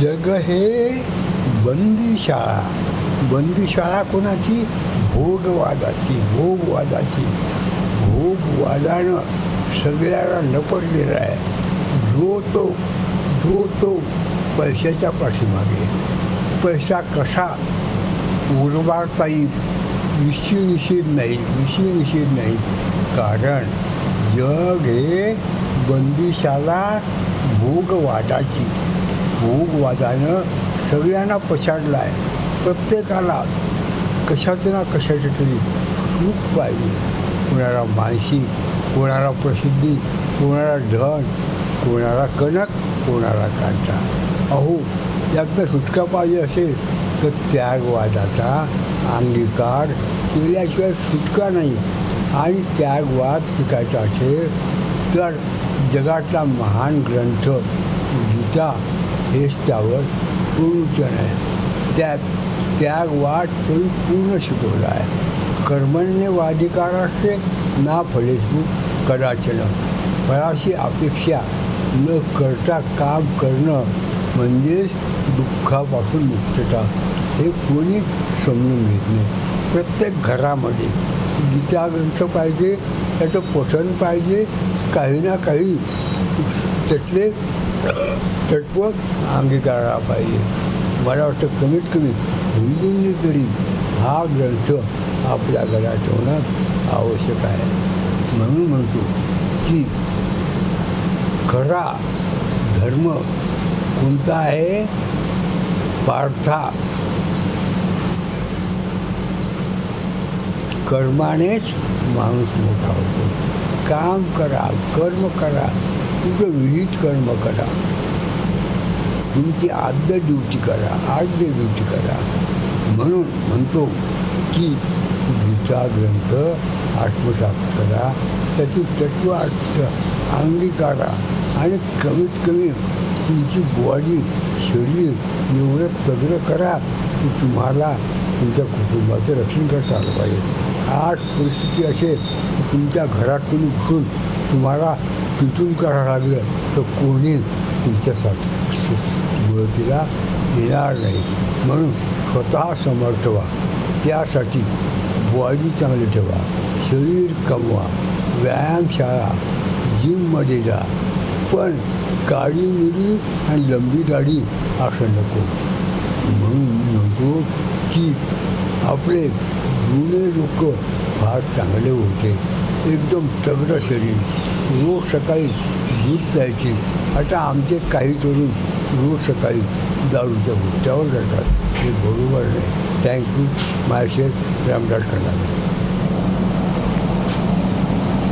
जग हे बंदीशाळा बंदीशाळा कोणाची? भोगवादाची भोगवादाची. भोगवादानं सगळ्याला लपटलेला आहे. जो तो जो तो पैशाच्या पाठीमागे. पैसा कसा उर्वारता येईल? विषय निषेध नाही विषय निषेध नाही. कारण जग हे बंदिशाला भोगवादाची भोगवादानं सगळ्यांना पछाडलं आहे प्रत्येकाला कशाचं ना कशाचं तरी सुख पाहिजे. कोणाला मानसिक कोणाला प्रसिद्धी कोणाला धन कोणाला कनक कोणाला कांटा. अहो यातनं सुटका पाहिजे असेल तर त्यागवादाचा अंगीकार केल्याशिवाय सुटका नाही. आणि त्यागवाद शिकायचा असेल तर जगातला महान ग्रंथ गीता हेच त्यावर पूर्ण आहे. त्यात त्यागवाद तरी पूर्ण शिकवला आहे. कर्मण्य वाधिकाराचे ना फळेसू कदाचन. फळाशी अपेक्षा न करता काम करणं म्हणजेच दुःखापासून मुक्तता. हे कोणी समजून घेत नाही. प्रत्येक घरामध्ये गीता ग्रंथ पाहिजे त्याचं पठण पाहिजे काही ना काही त्यातले तत्व अंगीकाराला पाहिजे मला वाटतं कमीत कमी हिंदूंनी तरी हा ग्रंथ आपल्या घरात ठेवणं आवश्यक आहे. म्हणून म्हणतो की खरा धर्म कोणता आहे? पार्था. कर्मानेच माणूस मोठा होतो. काम करा कर्म करा तुमचं विहित कर्म करा. तुमची आद्य ड्युटी करा आद्य ड्युटी करा. म्हणून म्हणतो की गीता ग्रंथ आत्मसात करा. त्याची तत्व आत्म अंगीकारा आणि कमीत कमी तुमची बॉडी शरीर एवढं तगडं करा की तुम्हाला तुमच्या कुटुंबाचं रक्षण करता आलं पाहिजे. आज परिस्थिती असेल की तुमच्या घरात तुम्ही घुसून तुम्हाला तिथून करावं लागलं तर कोणी तुमच्यासाठी मदतीला येणार नाही. म्हणून स्वतः समर्थ व्हा. त्यासाठी बॉडी चांगली ठेवा. शरीर कमवा. व्यायामशाळा जिममध्ये जा. पण काळी निडी आणि लंबी दाढी असं नको. म्हणून म्हणतो की आपले जुने लोक फार चांगले होते. एकदम तगडं शरीर. रोज सकाळी दूध प्यायचे. आता आमचे काही तरुण रोज सकाळी दारूच्या गुट्ट्यावर जातात. हे बरोबर नाही. थँक्यू मायशेफ रामदास खंडाने